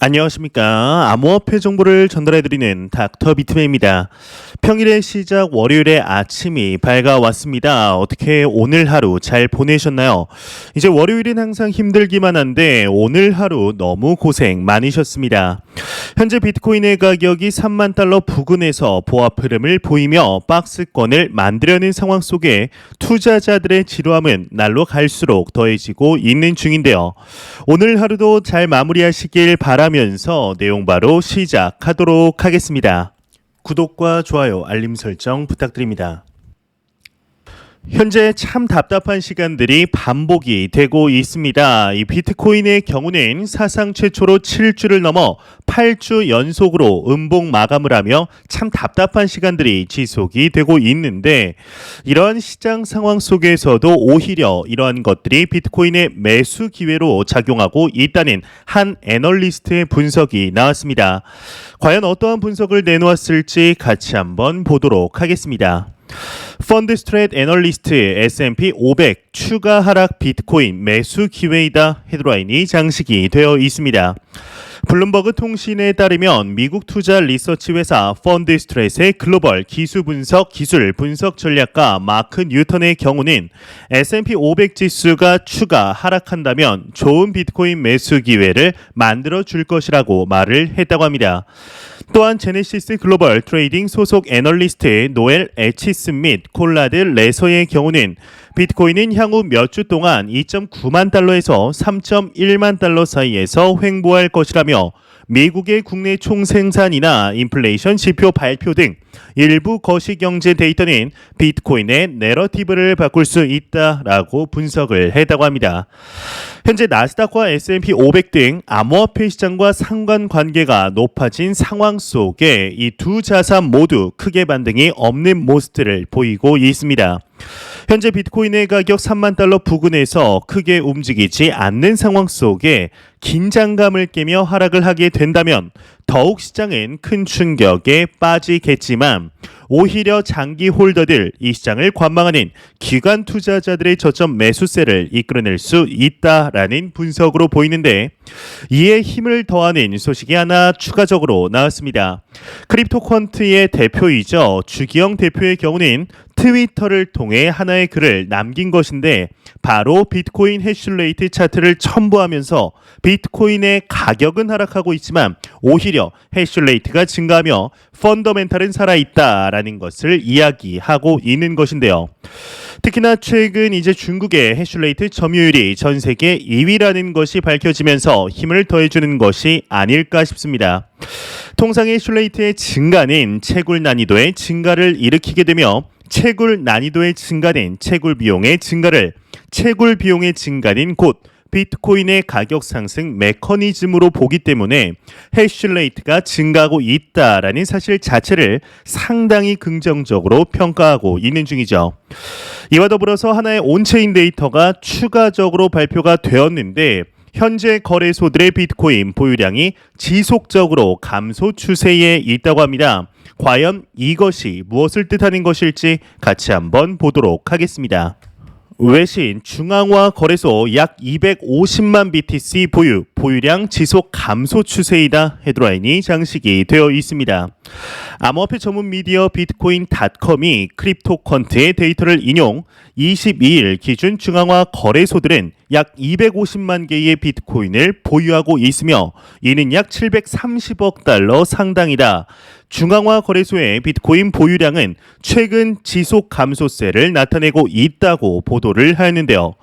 안녕하십니까. 암호화폐 정보를 전달해드리는 닥터 비트맨입니다. 평일의 시작 월요일의 아침이 밝아왔습니다. 어떻게 오늘 하루 잘 보내셨나요? 이제 월요일은 항상 힘들기만 한데 오늘 하루 너무 고생 많으셨습니다. 현재 비트코인의 가격이 3만 달러 부근에서 보합 흐름을 보이며 박스권을 만들려는 상황 속에 투자자들의 지루함은 날로 갈수록 더해지고 있는 중인데요. 오늘 하루도 잘 마무리하시길 바 라면서 내용 바로 시작하도록 하겠습니다. 구독과 좋아요, 알림 설정 부탁드립니다. 현재 참 답답한 시간들이 반복이 되고 있습니다. 이 비트코인의 경우는 사상 최초로 7주를 넘어 8주 연속으로 음봉 마감을 하며 참 답답한 시간들이 지속이 되고 있는데 이러한 시장 상황 속에서도 오히려 이러한 것들이 비트코인의 매수 기회로 작용하고 있다는 한 애널리스트의 분석이 나왔습니다. 과연 어떠한 분석을 내놓았을지 같이 한번 보도록 하겠습니다. 펀드 스트레이트 애널리스트 S&P 500 추가 하락 비트코인 매수 기회이다 헤드라인이 장식이 되어 있습니다. 블룸버그 통신에 따르면 미국 투자 리서치 회사 펀드 스트레스의 글로벌 기수 분석 기술 분석 전략가 마크 뉴턴의 경우는 S&P 500 지수가 추가 하락한다면 좋은 비트코인 매수 기회를 만들어 줄 것이라고 말을 했다고 합니다. 또한 제네시스 글로벌 트레이딩 소속 애널리스트 노엘 에치스 및 콜라드 레서의 경우는 비트코인은 향후 몇 주 동안 2.9만 달러에서 3.1만 달러 사이에서 횡보할 것이라며 미국의 국내 총생산이나 인플레이션 지표 발표 등 일부 거시경제 데이터는 비트코인의 내러티브를 바꿀 수 있다라고 분석을 했다고 합니다. 현재 나스닥과 S&P 500 등 암호화폐 시장과 상관관계가 높아진 상황 속에 이 두 자산 모두 크게 반등이 없는 모습들을 보이고 있습니다. 현재 비트코인의 가격 3만 달러 부근에서 크게 움직이지 않는 상황 속에 긴장감을 깨며 하락을 하게 된다면 더욱 시장은 큰 충격에 빠지겠지만 오히려 장기 홀더들 이 시장을 관망하는 기관 투자자들의 저점 매수세를 이끌어낼 수 있다라는 분석으로 보이는데 이에 힘을 더하는 소식이 하나 추가적으로 나왔습니다. 크립토 퀀트의 대표이죠. 주기영 대표의 경우는 트위터를 통해 하나의 글을 남긴 것인데 바로 비트코인 해슐레이트 차트를 첨부하면서 비트코인의 가격은 하락하고 있지만 오히려 해슐레이트가 증가하며 펀더멘탈은 살아있다라는 것을 이야기하고 있는 것인데요. 특히나 최근 이제 중국의 해슐레이트 점유율이 전 세계 2위라는 것이 밝혀지면서 힘을 더해주는 것이 아닐까 싶습니다. 통상 해슐레이트의 증가는 채굴 난이도의 증가를 일으키게 되며 채굴 난이도의 증가는 채굴 비용의 증가를 채굴 비용의 증가는 곧 비트코인의 가격 상승 메커니즘으로 보기 때문에 해슐레이트가 증가하고 있다라는 사실 자체를 상당히 긍정적으로 평가하고 있는 중이죠. 이와 더불어서 하나의 온체인 데이터가 추가적으로 발표가 되었는데 현재 거래소들의 비트코인 보유량이 지속적으로 감소 추세에 있다고 합니다. 과연 이것이 무엇을 뜻하는 것일지 같이 한번 보도록 하겠습니다. 외신 중앙화 거래소 약 250만 BTC 보유, 보유량 지속 감소 추세이다 헤드라인이 장식이 되어 있습니다. 암호화폐 전문 미디어 비트코인닷컴이 크립토컨트의 데이터를 인용 22일 기준 중앙화 거래소들은 약 250만 개의 비트코인을 보유하고 있으며 이는 약 730억 달러 상당이다. 중앙화 거래소의 비트코인 보유량은 최근 지속 감소세를 나타내고 있다고 보도를 하였는데요.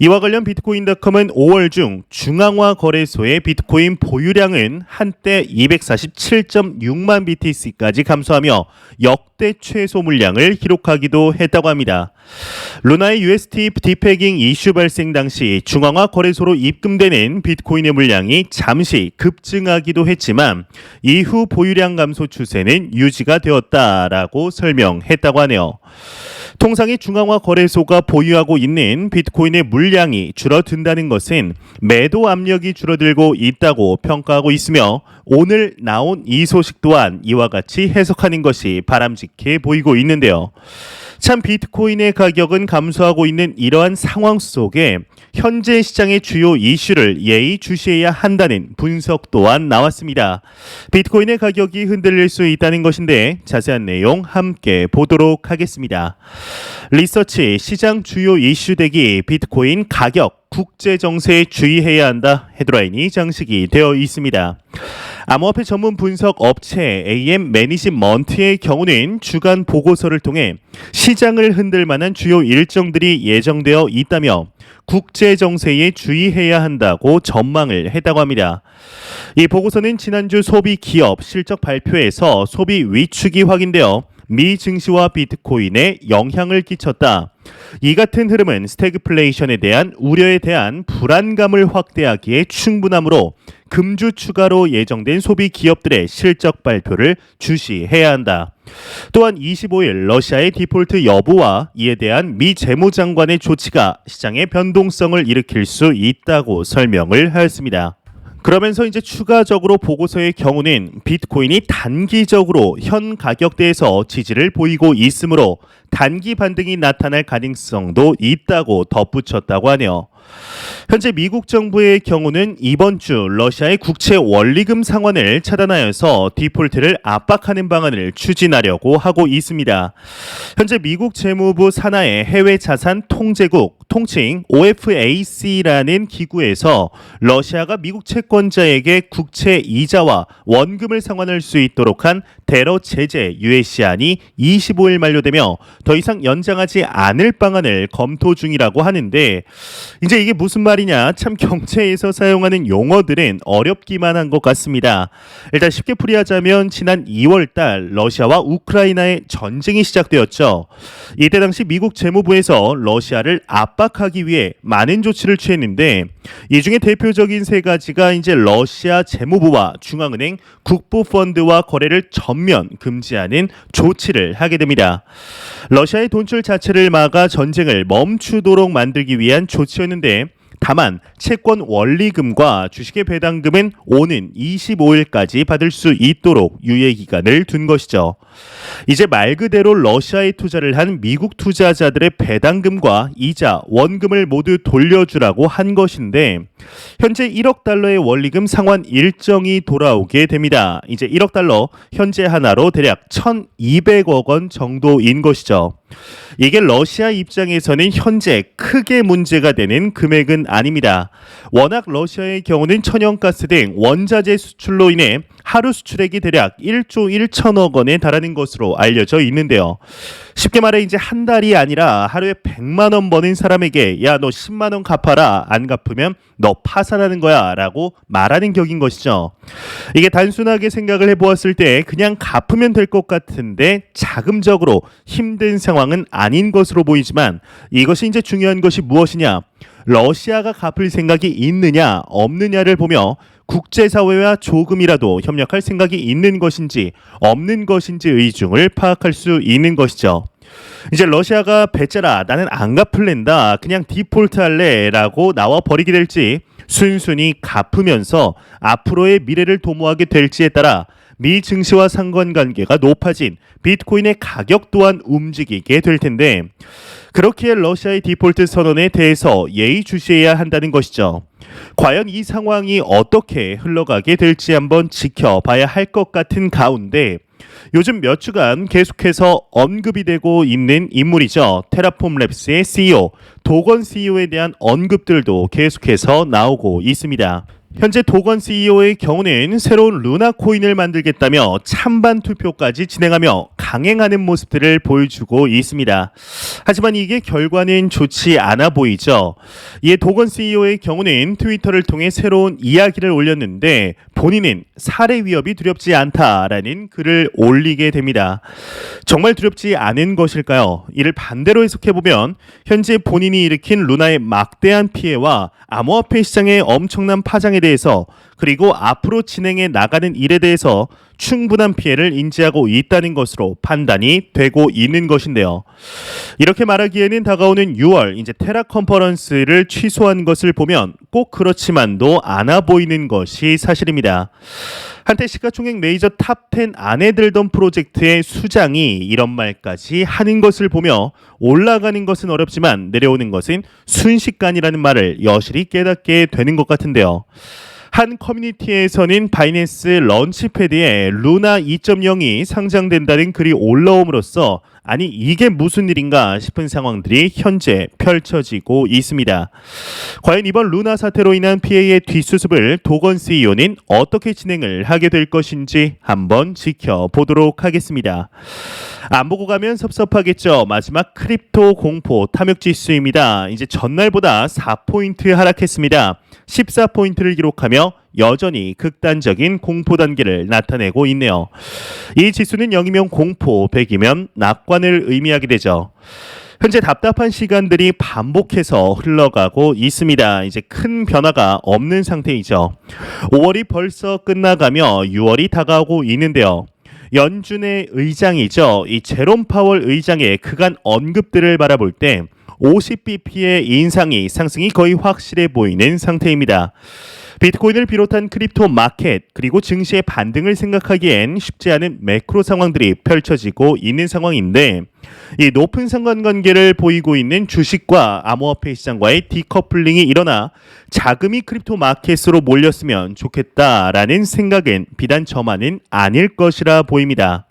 이와 관련 비트코인닷컴은 5월 중 중앙화 거래소의 비트코인 보유량은 한때 247.6만 BTC까지 감소하며 역대 최소 물량을 기록하기도 했다고 합니다. 루나의 UST 디패깅 이슈 발생 당시 중앙화 거래소로 입금되는 비트코인의 물량이 잠시 급증하기도 했지만 이후 보유량 감소 추세는 유지가 되었다라고 설명했다고 하네요. 통상의 중앙화 거래소가 보유하고 있는 비트코인의 물량이 줄어든다는 것은 매도 압력이 줄어들고 있다고 평가하고 있으며 오늘 나온 이 소식 또한 이와 같이 해석하는 것이 바람직해 보이고 있는데요. 참 비트코인의 가격은 감소하고 있는 이러한 상황 속에 현재 시장의 주요 이슈를 예의 주시해야 한다는 분석 또한 나왔습니다. 비트코인의 가격이 흔들릴 수 있다는 것인데 자세한 내용 함께 보도록 하겠습니다. 리서치 시장 주요 이슈 대기 비트코인 가격 국제 정세에 주의해야 한다 헤드라인이 장식이 되어 있습니다. 암호화폐 전문 분석 업체 AM 매니지먼트의 경우는 주간 보고서를 통해 시장을 흔들 만한 주요 일정들이 예정되어 있다며 국제 정세에 주의해야 한다고 전망을 했다고 합니다. 이 보고서는 지난주 소비 기업 실적 발표에서 소비 위축이 확인되어 미 증시와 비트코인에 영향을 끼쳤다. 이 같은 흐름은 스태그플레이션에 대한 우려에 대한 불안감을 확대하기에 충분하므로 금주 추가로 예정된 소비 기업들의 실적 발표를 주시해야 한다. 또한 25일 러시아의 디폴트 여부와 이에 대한 미 재무장관의 조치가 시장의 변동성을 일으킬 수 있다고 설명을 하였습니다. 그러면서 이제 추가적으로 보고서의 경우는 비트코인이 단기적으로 현 가격대에서 지지를 보이고 있으므로 단기 반등이 나타날 가능성도 있다고 덧붙였다고 하네요. 현재 미국 정부의 경우는 이번 주 러시아의 국채 원리금 상환을 차단하여서 디폴트를 압박하는 방안을 추진하려고 하고 있습니다. 현재 미국 재무부 산하의 해외 자산 통제국 통칭 OFAC라는 기구에서 러시아가 미국 채권자에게 국채 이자와 원금을 상환할 수 있도록 한 대러 제재 유예 시한이 25일 만료되며 더 이상 연장하지 않을 방안을 검토 중이라고 하는데 이제 이게 무슨 말이냐? 참 경제에서 사용하는 용어들은 어렵기만 한 것 같습니다. 일단 쉽게 풀이하자면 지난 2월 달 러시아와 우크라이나의 전쟁이 시작되었죠. 이때 당시 미국 재무부에서 러시아를 압박하기 위해 많은 조치를 취했는데 이 중에 대표적인 세 가지가 이제 러시아 재무부와 중앙은행 국부펀드와 거래를 전면 금지하는 조치를 하게 됩니다. 러시아의 돈줄 자체를 막아 전쟁을 멈추도록 만들기 위한 조치였는데 다만 채권 원리금과 주식의 배당금은 오는 25일까지 받을 수 있도록 유예 기간을 둔 것이죠. 이제 말 그대로 러시아에 투자를 한 미국 투자자들의 배당금과 이자, 원금을 모두 돌려주라고 한 것인데 현재 1억 달러의 원리금 상환 일정이 돌아오게 됩니다. 이제 1억 달러 현재 하나로 대략 1,200억 원 정도인 것이죠. 이게 러시아 입장에서는 현재 크게 문제가 되는 금액은 아닙니다. 워낙 러시아의 경우는 천연가스 등 원자재 수출로 인해 하루 수출액이 대략 1조 1천억 원에 달하는 것으로 알려져 있는데요. 쉽게 말해 이제 한 달이 아니라 하루에 100만 원 버는 사람에게 야 너 10만 원 갚아라 안 갚으면 너 파산하는 거야라고 말하는 격인 것이죠. 이게 단순하게 생각을 해보았을 때 그냥 갚으면 될 것 같은데 자금적으로 힘든 상황은 아닌 것으로 보이지만 이것이 이제 중요한 것이 무엇이냐? 러시아가 갚을 생각이 있느냐 없느냐를 보며 국제사회와 조금이라도 협력할 생각이 있는 것인지 없는 것인지 의중을 파악할 수 있는 것이죠. 이제 러시아가 배짜라 나는 안 갚을랜다 그냥 디폴트 할래라고 나와 버리게 될지 순순히 갚으면서 앞으로의 미래를 도모하게 될지에 따라 미 증시와 상관관계가 높아진 비트코인의 가격 또한 움직이게 될 텐데 그렇기에 러시아의 디폴트 선언에 대해서 예의주시해야 한다는 것이죠. 과연 이 상황이 어떻게 흘러가게 될지 한번 지켜봐야 할 것 같은 가운데 요즘 몇 주간 계속해서 언급이 되고 있는 인물이죠. 테라폼 랩스의 CEO 도건 CEO에 대한 언급들도 계속해서 나오고 있습니다. 현재 도건 CEO의 경우는 새로운 루나 코인을 만들겠다며 찬반 투표까지 진행하며 강행하는 모습들을 보여주고 있습니다. 하지만 이게 결과는 좋지 않아 보이죠. 이에 도건 CEO의 경우는 트위터를 통해 새로운 이야기를 올렸는데 본인은 살해 위협이 두렵지 않다라는 글을 올리게 됩니다. 정말 두렵지 않은 것일까요? 이를 반대로 해석해 보면 현재 본인이 일으킨 루나의 막대한 피해와 암호화폐 시장의 엄청난 파장에 대해서 그리고 앞으로 진행해 나가는 일에 대해서 충분한 피해를 인지하고 있다는 것으로 판단이 되고 있는 것인데요. 이렇게 말하기에는 다가오는 6월 이제 테라 컨퍼런스를 취소한 것을 보면 꼭 그렇지만도 않아 보이는 것이 사실입니다. 한때 시가총액 메이저 탑 10 안에 들던 프로젝트의 수장이 이런 말까지 하는 것을 보며 올라가는 것은 어렵지만 내려오는 것은 순식간이라는 말을 여실히 깨닫게 되는 것 같은데요. 한 커뮤니티에서는 바이낸스 런치패드에 루나 2.0이 상장된다는 글이 올라옴으로써 아니 이게 무슨 일인가 싶은 상황들이 현재 펼쳐지고 있습니다. 과연 이번 루나 사태로 인한 피해의 뒷수습을 도건 CEO는 어떻게 진행을 하게 될 것인지 한번 지켜보도록 하겠습니다. 안 보고 가면 섭섭하겠죠. 마지막 크립토 공포 탐욕 지수입니다. 이제 전날보다 4포인트 하락했습니다. 14포인트를 기록하며 여전히 극단적인 공포 단계를 나타내고 있네요. 이 지수는 0이면 공포, 100이면 낙관을 의미하게 되죠. 현재 답답한 시간들이 반복해서 흘러가고 있습니다. 이제 큰 변화가 없는 상태이죠. 5월이 벌써 끝나가며 6월이 다가오고 있는데요. 연준의 의장이죠. 이 제롬 파월 의장의 그간 언급들을 바라볼 때 50bp의 인상이 상승이 거의 확실해 보이는 상태입니다. 비트코인을 비롯한 크립토 마켓 그리고 증시의 반등을 생각하기엔 쉽지 않은 매크로 상황들이 펼쳐지고 있는 상황인데 이 높은 상관관계를 보이고 있는 주식과 암호화폐 시장과의 디커플링이 일어나 자금이 크립토 마켓으로 몰렸으면 좋겠다라는 생각은 비단 저만은 아닐 것이라 보입니다.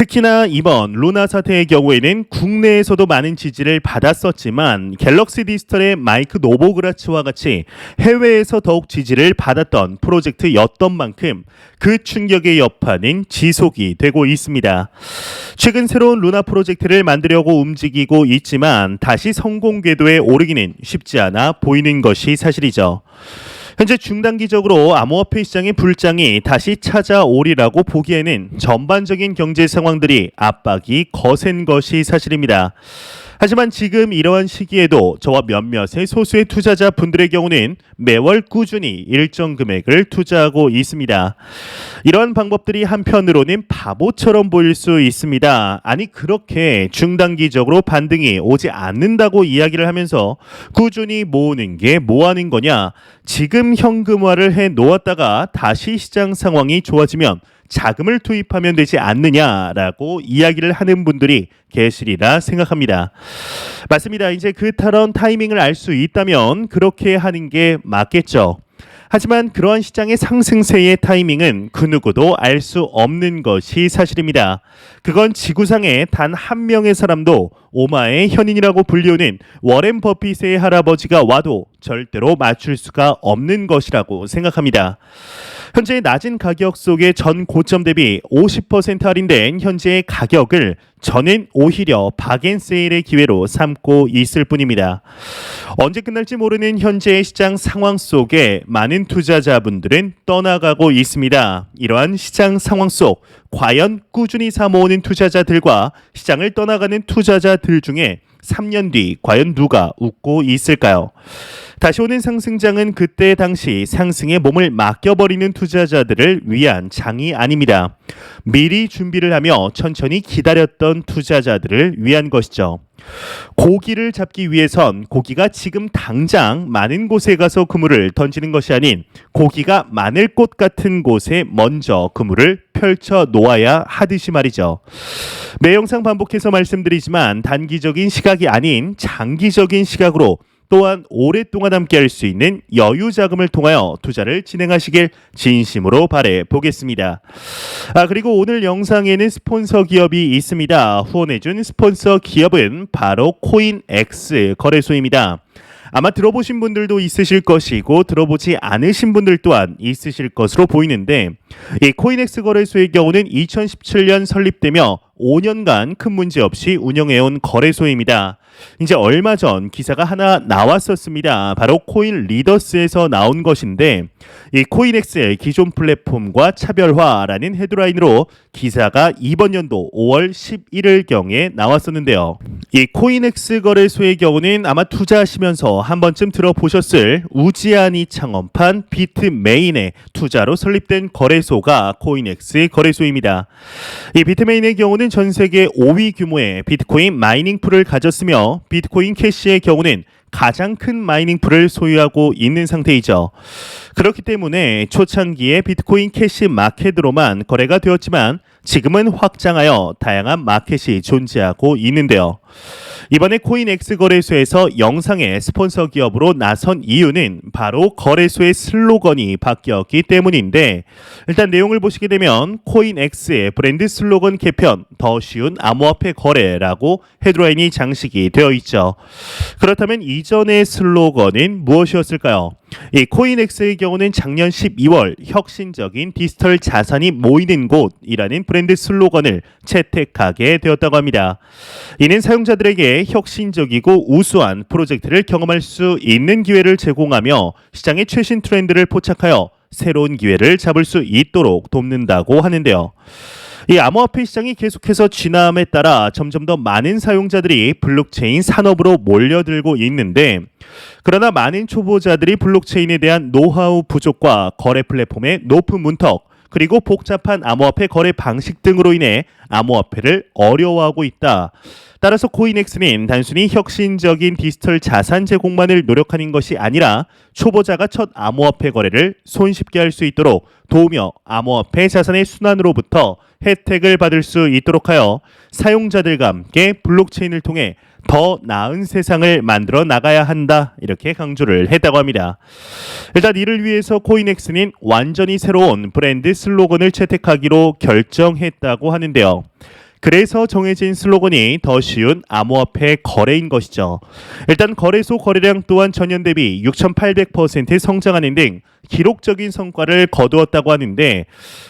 특히나 이번 루나 사태의 경우에는 국내에서도 많은 지지를 받았었지만 갤럭시 디지털의 마이크 노보그라츠와 같이 해외에서 더욱 지지를 받았던 프로젝트였던 만큼 그 충격의 여파는 지속이 되고 있습니다. 최근 새로운 루나 프로젝트를 만들려고 움직이고 있지만 다시 성공 궤도에 오르기는 쉽지 않아 보이는 것이 사실이죠. 현재 중단기적으로 암호화폐 시장의 불장이 다시 찾아오리라고 보기에는 전반적인 경제 상황들이 압박이 거센 것이 사실입니다. 하지만 지금 이러한 시기에도 저와 몇몇의 소수의 투자자 분들의 경우는 매월 꾸준히 일정 금액을 투자하고 있습니다. 이러한 방법들이 한편으로는 바보처럼 보일 수 있습니다. 아니 그렇게 중단기적으로 반등이 오지 않는다고 이야기를 하면서 꾸준히 모으는 게 뭐 하는 거냐? 지금 현금화를 해 놓았다가 다시 시장 상황이 좋아지면 자금을 투입하면 되지 않느냐라고 이야기를 하는 분들이 계시리라 생각합니다. 맞습니다. 이제 그 탈원 타이밍을 알 수 있다면 그렇게 하는 게 맞겠죠. 하지만 그러한 시장의 상승세의 타이밍은 그 누구도 알 수 없는 것이 사실입니다. 그건 지구상에 단 한 명의 사람도 오마의 현인이라고 불리우는 워렌 버핏의 할아버지가 와도 절대로 맞출 수가 없는 것이라고 생각합니다. 현재 낮은 가격 속에 전 고점 대비 50% 할인된 현재의 가격을 저는 오히려 박앤 세일의 기회로 삼고 있을 뿐입니다. 언제 끝날지 모르는 현재의 시장 상황 속에 많은 투자자분들은 떠나가고 있습니다. 이러한 시장 상황 속 과연 꾸준히 사모으는 투자자들과 시장을 떠나가는 투자자들 중에 3년 뒤 과연 누가 웃고 있을까요? 다시 오는 상승장은 그때 당시 상승에 몸을 맡겨버리는 투자자들을 위한 장이 아닙니다. 미리 준비를 하며 천천히 기다렸던 투자자들을 위한 것이죠. 고기를 잡기 위해선 고기가 지금 당장 많은 곳에 가서 그물을 던지는 것이 아닌 고기가 많을 곳 같은 곳에 먼저 그물을 펼쳐 놓아야 하듯이 말이죠. 매 영상 반복해서 말씀드리지만 단기적인 시각이 아닌 장기적인 시각으로 또한 오랫동안 함께할 수 있는 여유 자금을 통하여 투자를 진행하시길 진심으로 바래 보겠습니다. 아 그리고 오늘 영상에는 스폰서 기업이 있습니다. 후원해준 스폰서 기업은 바로 코인X 거래소입니다. 아마 들어보신 분들도 있으실 것이고 들어보지 않으신 분들 또한 있으실 것으로 보이는데 이 코인엑스 거래소의 경우는 2017년 설립되며 5년간 큰 문제 없이 운영해온 거래소입니다. 이제 얼마 전 기사가 하나 나왔었습니다. 바로 코인 리더스에서 나온 것인데 이 코인엑스의 기존 플랫폼과 차별화라는 헤드라인으로 기사가 이번 연도 5월 11일 경에 나왔었는데요. 이 코인엑스 거래소의 경우는 아마 투자하시면서 한 번쯤 들어보셨을 우지안이 창업한 비트메인의 투자로 설립된 거래소가 코인엑스 거래소입니다. 이 비트메인의 경우는 전 세계 5위 규모의 비트코인 마이닝 풀을 가졌으며 비트코인 캐시의 경우는 가장 큰 마이닝 풀을 소유하고 있는 상태이죠. 그렇기 때문에 초창기에 비트코인 캐시 마켓으로만 거래가 되었지만 지금은 확장하여 다양한 마켓이 존재하고 있는데요. 이번에 코인엑스 거래소에서 영상의 스폰서 기업으로 나선 이유는 바로 거래소의 슬로건이 바뀌었기 때문인데 일단 내용을 보시게 되면 코인엑스의 브랜드 슬로건 개편 더 쉬운 암호화폐 거래라고 헤드라인이 장식이 되어 있죠. 그렇다면 이전의 슬로건은 무엇이었을까요? 이 코인엑스의 경우는 작년 12월 혁신적인 디지털 자산이 모이는 곳이라는 브랜드 슬로건을 채택하게 되었다고 합니다. 이는 사용자들에게 혁신적이고 우수한 프로젝트를 경험할 수 있는 기회를 제공하며 시장의 최신 트렌드를 포착하여 새로운 기회를 잡을 수 있도록 돕는다고 하는데요. 이 암호화폐 시장이 계속해서 진화함에 따라 점점 더 많은 사용자들이 블록체인 산업으로 몰려들고 있는데 그러나 많은 초보자들이 블록체인에 대한 노하우 부족과 거래 플랫폼의 높은 문턱 그리고 복잡한 암호화폐 거래 방식 등으로 인해 암호화폐를 어려워하고 있다. 따라서 코인엑스는 단순히 혁신적인 디지털 자산 제공만을 노력하는 것이 아니라 초보자가 첫 암호화폐 거래를 손쉽게 할 수 있도록 도우며 암호화폐 자산의 순환으로부터 혜택을 받을 수 있도록 하여 사용자들과 함께 블록체인을 통해 더 나은 세상을 만들어 나가야 한다 이렇게 강조를 했다고 합니다. 일단 이를 위해서 코인엑스는 완전히 새로운 브랜드 슬로건을 채택하기로 결정했다고 하는데요. 그래서 정해진 슬로건이 더 쉬운 암호화폐 거래인 것이죠. 일단 거래소 거래량 또한 전년 대비 6,800% 성장하는 등 기록적인 성과를 거두었다고 하는데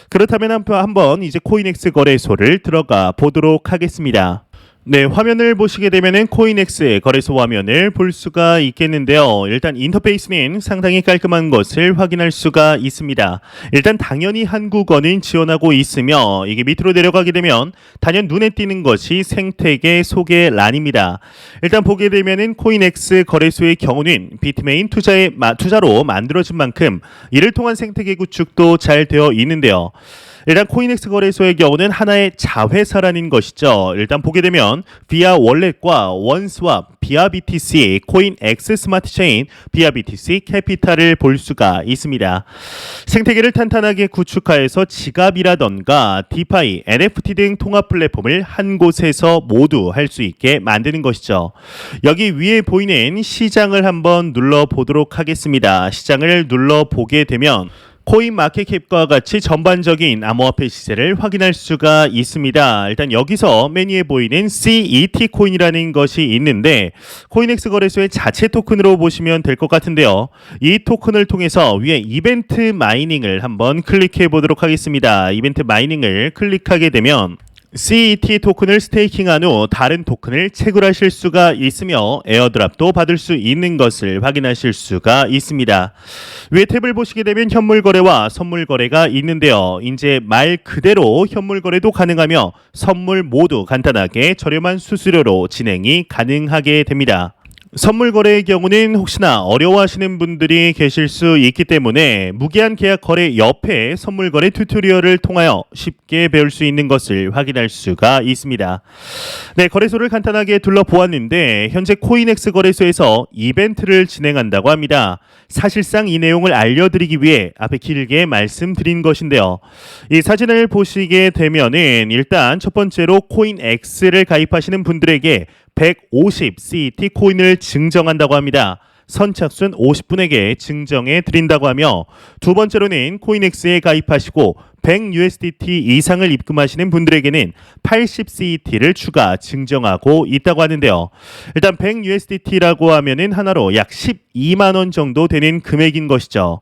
그렇다면 한번 이제 코인엑스 거래소를 들어가 보도록 하겠습니다. 네, 화면을 보시게 되면은 코인엑스의 거래소 화면을 볼 수가 있겠는데요. 일단 인터페이스는 상당히 깔끔한 것을 확인할 수가 있습니다. 일단 당연히 한국어는 지원하고 있으며 이게 밑으로 내려가게 되면 단연 눈에 띄는 것이 생태계 소개 란입니다. 일단 보게 되면은 코인엑스 거래소의 경우는 비트메인 투자의 투자로 만들어진 만큼 이를 통한 생태계 구축도 잘 되어 있는데요. 일단 코인엑스 거래소의 경우는 하나의 자회사라는 것이죠. 일단 보게 되면 비아 월렛과 원스왑, 비아 BTC, 코인엑스 스마트 체인, 비아 BTC 캐피탈을 볼 수가 있습니다. 생태계를 탄탄하게 구축하여서 지갑이라던가 디파이, NFT 등 통합 플랫폼을 한 곳에서 모두 할 수 있게 만드는 것이죠. 여기 위에 보이는 시장을 한번 눌러 보도록 하겠습니다. 시장을 눌러 보게 되면 코인 마켓캡과 같이 전반적인 암호화폐 시세를 확인할 수가 있습니다. 일단 여기서 메뉴에 보이는 CET 코인이라는 것이 있는데 코인엑스 거래소의 자체 토큰으로 보시면 될 것 같은데요. 이 토큰을 통해서 위에 이벤트 마이닝을 한번 클릭해 보도록 하겠습니다. 이벤트 마이닝을 클릭하게 되면 CET 토큰을 스테이킹한 후 다른 토큰을 채굴하실 수가 있으며 에어드랍도 받을 수 있는 것을 확인하실 수가 있습니다. 위에 탭을 보시게 되면 현물 거래와 선물 거래가 있는데요. 이제 말 그대로 현물 거래도 가능하며 선물 모두 간단하게 저렴한 수수료로 진행이 가능하게 됩니다. 선물 거래의 경우는 혹시나 어려워하시는 분들이 계실 수 있기 때문에 무기한 계약 거래 옆에 선물 거래 튜토리얼을 통하여 쉽게 배울 수 있는 것을 확인할 수가 있습니다. 네, 거래소를 간단하게 둘러보았는데 현재 코인엑스 거래소에서 이벤트를 진행한다고 합니다. 사실상 이 내용을 알려드리기 위해 앞에 길게 말씀드린 것인데요. 이 사진을 보시게 되면은 일단 첫 번째로 코인엑스를 가입하시는 분들에게 150 CET 코인을 증정한다고 합니다. 선착순 50분에게 증정해 드린다고 하며 두 번째로는 코인엑스에 가입하시고 100USDT 이상을 입금하시는 분들에게는 80CET를 추가 증정하고 있다고 하는데요. 일단 100USDT라고 하면은 하나로 약 12만 원 정도 되는 금액인 것이죠.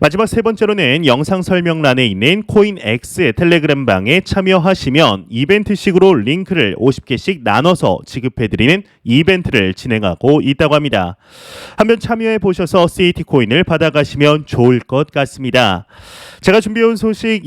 마지막 세 번째로는 영상 설명란에 있는 코인X의 텔레그램 방에 참여하시면 이벤트식으로 링크를 50개씩 나눠서 지급해 드리는 이벤트를 진행하고 있다고 합니다. 한번 참여해 보셔서 CET 코인을 받아가시면 좋을 것 같습니다. 제가 준비해온 소식